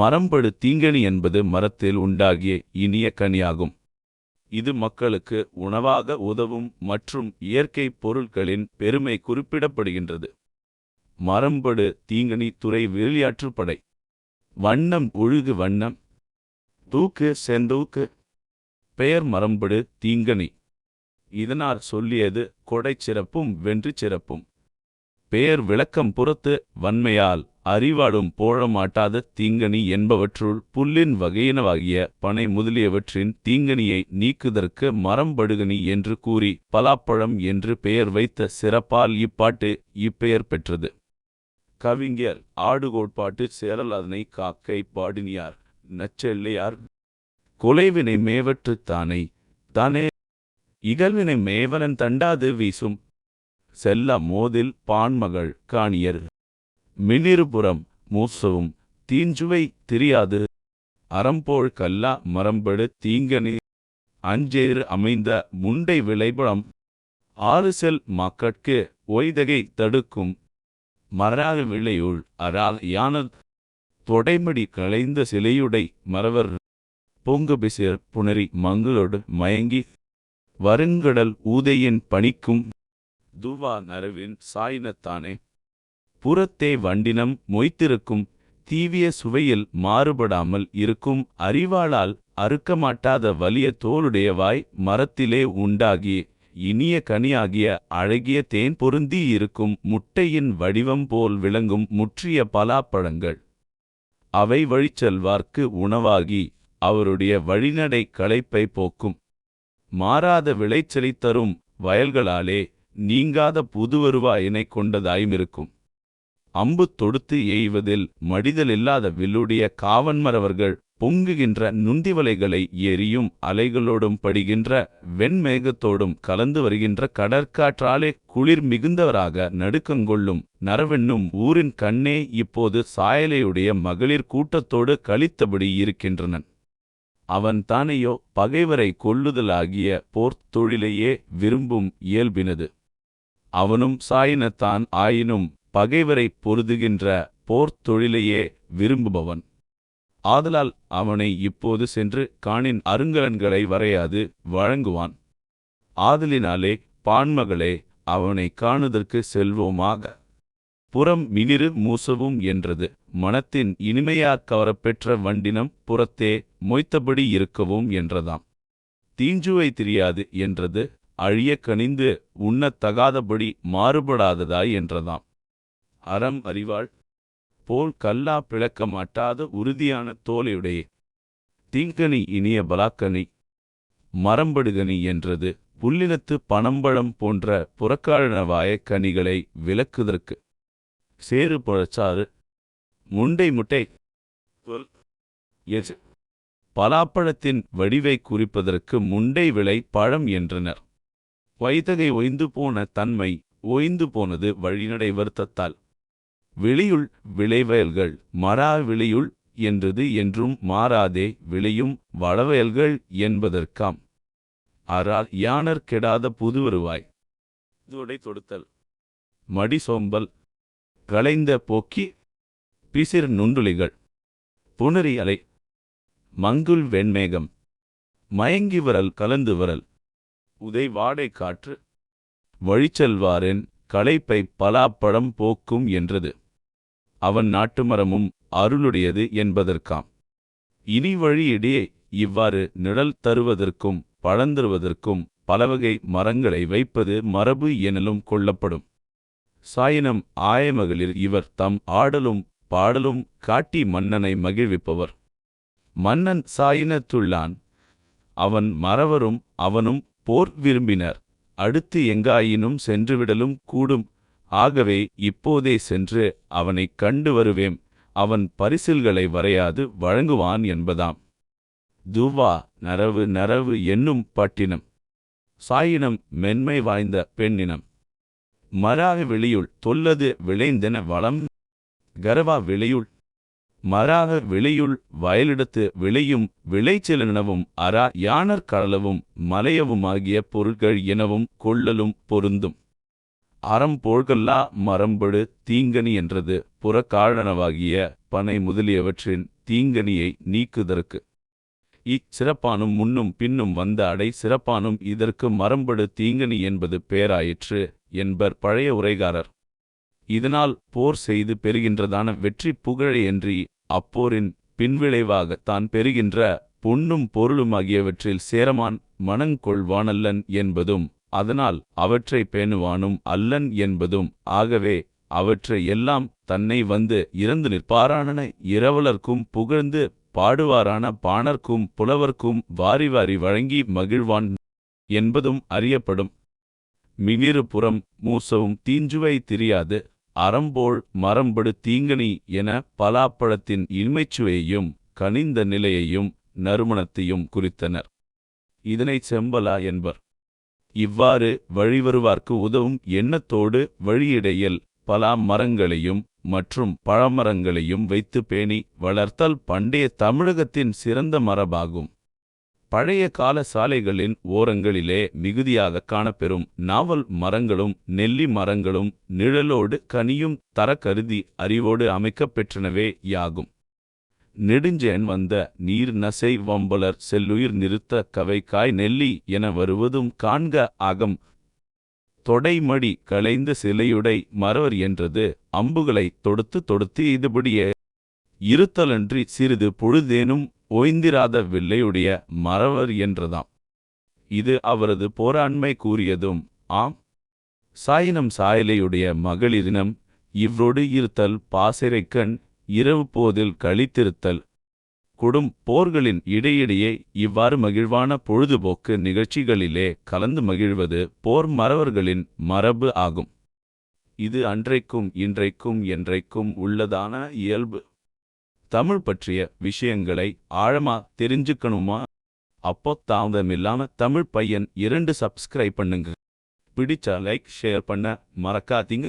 மரம்படு தீங்கனி என்பது மரத்தில் உண்டாகிய இனிய கனியாகும். இது மக்களுக்கு உணவாக உதவும் மற்றும் இயற்கை பொருட்களின் பெருமை குறிப்பிடப்படுகின்றது. மரம்படு தீங்கனி துறை விளையாற்றுப்படை வண்ணம் ஒழுகு வண்ணம். தூக்கு செந்தூக்கு. பெயர் மரம்படு தீங்கனி. இதனார் சொல்லியது கொடைச் சிறப்பும் வென்று சிறப்பும். பெயர் விளக்கம் புறத்து வன்மையால் அறிவாடும் போழமாட்டாத தீங்கனி என்பவற்றுள் புல்லின் வகையினவாகிய பனை முதலியவற்றின் தீங்கனியை நீக்குதற்கு மரம்படுகனி என்று கூறி பலாப்பழம் என்று பெயர் வைத்த சிறப்பால் இப்பாட்டு இப்பெயர் பெற்றது. கவிஞர் ஆடுகோட்பாட்டு சேரல் அதனை காக்கை பாடினியார் நச்செல்லையார் கொலைவினை மேவற்றுத் தானை தானே இகழ்வினை மேவலன் தண்டாது வீசும் செல்ல மோதில் பான்மகள் காணியர் மினிருபுறம் மூசவும் தீஞ்சுவை தெரியாது. அறம்போழ் கல்லா மரம்படு தீங்கனி அஞ்சேறு அமைந்த முண்டை விளைபுறம் ஆறு செல் மக்கட்கு ஒய்தகை தடுக்கும். மராக விளையுள் அரால் யான தொடைமடி களைந்த சிலையுடை மறவர். பொங்குபிசிர் புணரி மங்களோடு மயங்கி வருங்கடல் ஊதையின் பணிக்கும். துவா நரவின் சாயினத்தானே புறத்தே வண்டினம் மொய்த்திருக்கும் தீவிய சுவையில் மாறுபடாமல் இருக்கும் அறிவாளால் அறுக்கமாட்டாத வலிய தோளுடையவாய் மரத்திலே உண்டாகி இனிய கனியாகிய அழகிய தேன் பொருந்தி இருக்கும் முட்டையின் வடிவம் போல் விளங்கும் முற்றிய பலாப்பழங்கள். அவை வழிச்செல்வார்க்கு உணவாகி அவருடைய வழிநடை களைப்பை போக்கும். மாறாத விளைச்சலைத் தரும் வயல்களாலே நீங்காத புதுவருவாயினை கொண்டதாயுமிருக்கும். அம்பு தொடுத்து எய்வதில் மடிதலில்லாத வில்லுடைய காவன்மரவர்கள் பொங்குகின்ற நுந்திவலைகளை எரியும் அலைகளோடும் படுகின்ற வெண்மேகத்தோடும் கலந்து வருகின்ற கடற்காற்றாலே குளிர் மிகுந்தவராக நடுக்கங்கொள்ளும் நரவென்னும் ஊரின் கண்ணே இப்போது சாயலையுடைய மகளிர் கூட்டத்தோடு கழித்தபடி இருக்கின்றனன் அவன் தானையோ பகைவரை கொல்லுதலாகிய போர்த் தொழிலையே விரும்பும் இயல்பினது. அவனும் சாயினத்தான் ஆயினும் பகைவரைப் பொருதுகின்ற போர்த் தொழிலையே விரும்புபவன். ஆதலால் அவனை இப்போது சென்று காணின் அருங்கலன்களை வரையாது வழங்குவான். ஆதலினாலே பான்மகளே அவனை காணுதற்கு செல்வோமாக. புறம் மினிறு மூசவும் என்றது. மனத்தின் இனிமையாக் கவரப்பெற்ற வண்டினம் புறத்தே மொய்த்தபடி இருக்கவும் என்றதாம். தீஞ்சுவை தெரியாது என்றது. அழிய கனிந்து உண்ணத்தகாதபடி மாறுபடாததாய் என்றதாம். அறம் அறிவாள். போல் கல்லா பிளக்க மாட்டாத உறுதியான தோலையுடைய. தீங்கனி இனிய பலாக்கனி. மரம்படுகனி என்றது புல்லினத்து பனம்பழம் போன்ற புறக்காழனவாய கனிகளை விளக்குதற்கு. சேறு புழச்சாறு. முண்டை முட்டை. புல். பலாப்பழத்தின் வடிவை குறிப்பதற்கு முண்டை விளை பழம் என்றனர். வைதகை ஒய்ந்து போன தன்மை ஓய்ந்து போனது வழிநடை வருத்தத்தால். விளியுள் விளைவயல்கள். மரா விளையுள் என்றது என்றும் மாறாதே விளையும் வளவயல்கள் என்பதற்காம். அறால் யானர் கெடாத புதுவருவாய். துடை தொடுத்தல். மடி சோம்பல். களைந்த போக்கி. பிசிர் நுண்டுளிகள். புணரி அலை. மங்குல் வெண்மேகம். மயங்கி வரல் கலந்து வரல். உதை வாடை காற்று. வழிச்செல்வாரின். களைப்பை பலாப்பழம் போக்கும் என்றது. அவன் நாட்டுமரமும் அருளுடையது என்பதற்காம். இனி வழியிடையே இவ்வாறு நிழல் தருவதற்கும் பழந்தருவதற்கும் பலவகை மரங்களை வைப்பது மரபு எனலும் கொள்ளப்படும். சாயினம் ஆயமகளிர் இவர் தம் ஆடலும் பாடலும் காட்டி மன்னனை மகிழ்விப்பவர். மன்னன் சாயினத்துள்ளான். அவன் மறவரும் அவனும் போர் விரும்பினர். அடுத்து எங்காயினும் சென்றுவிடலும் கூடும். ஆகவே இப்போதே சென்று அவனைக் கண்டு வருவேம் அவன் பரிசில்களை வரையாது வழங்குவான் என்பதாம். துவா நரவு நரவு என்னும் பட்டினம். சாயினம் மென்மை வாய்ந்த பெண்ணினம். மராக வெளியுள் தொல்லது விளைந்தென வளம். கரவா விளையுள். மராக விளையுள் வயலிடத்து விளையும் விளைச்சலெனவும் அரா யானர் கடலவும் மலையவுமாகிய பொருட்கள் எனவும் கொள்ளலும் பொருந்தும். அறம் போழ்கல்லா மரம்படு தீங்கனி என்றது புறக்காழனவாகிய பனை முதலியவற்றின் தீங்கனியை நீக்குதற்கு. இச்சிறப்பானும் முன்னும் பின்னும் வந்த அடை சிறப்பானும் இதற்கு மரம்படு தீங்கனி என்பது பேராயிற்று என்பர் பழைய உரைகாரர். இதனால் போர் செய்து பெறுகின்றதான வெற்றி புகழையன்றி அப்போரின் பின்விளைவாக தான் பெறுகின்ற பொன்னும் பொருளுமாகியவற்றில் சேரமான் மனங்கொள்வானல்லன் என்பதும் அதனால் அவற்றை பேணுவானும் அல்லன் என்பதும் ஆகவே அவற்றை எல்லாம் தன்னை வந்து இறந்து நிற்பாரான இரவலர்க்கும் புகழ்ந்து பாடுவாரான பாணர்க்கும் புலவர்க்கும் வாரி வாரி வழங்கி மகிழ்வான் என்பதும் அறியப்படும். மிகிறு புறம் மூசவும் தீஞ்சுவை தெரியாது. அறம்போல் மரம்படு தீங்கனி என பலாப்பழத்தின் இன்மைச்சுவையையும் கனிந்த நிலையையும் நறுமணத்தையும் குறித்தனர். இதனை செம்பலா என்பர். இவ்வாறு வழிவருவார்க்கு உதவும் எண்ணத்தோடு வழியிடையில் பலா மரங்களையும் மற்றும் பழமரங்களையும் வைத்து பேணி வளர்த்தல் பண்டைய தமிழகத்தின் சிறந்த மரபாகும். பழைய கால சாலைகளின் ஓரங்களிலே மிகுதியாக காணப்பெறும் நாவல் மரங்களும் நெல்லி மரங்களும் நிழலோடு கனியும் தர கருதி அறிவோடு அமைக்கப்பெற்றனவே யாகும். நெடுஞ்சென் வந்த நீர் நசை வம்பலர் செல்லுயிர் நிறுத்த கவை காய் நெல்லி என வருவதும் காண்க அகம். தொடைமடி களைந்த சிலையுடை மறவர் என்றது அம்புகளை தொடுத்து தொடுத்து இதுபடியே. இருத்தலன்றி சிறிது பொழுதேனும் ஓய்ந்திராத வில்லையுடைய மறவர் என்றதாம். இது அவரது போராண்மை கூறியதும் ஆம். சாயினம் சாயலையுடைய மகளிரினம் இவ்ரோடு இருத்தல் பாசிரைக்கண் இரவு போதில் கழித்திருத்தல் கொடும் போர்களின் இடையிடையே இவ்வாறு மகிழ்வான பொழுதுபோக்கு நிகழ்ச்சிகளிலே கலந்து மகிழ்வது போர் மறவர்களின் மரபு ஆகும். இது அன்றைக்கும் இன்றைக்கும் என்றைக்கும் உள்ளதான இயல்பு. தமிழ் பற்றிய விஷயங்களை ஆழமா தெரிஞ்சுக்கணுமா? அப்போ தாமதமில்லாம தமிழ் பையன் இரண்டு சப்ஸ்கிரைப் பண்ணுங்க. பிடிச்சா லைக் ஷேர் பண்ண மறக்காதீங்க.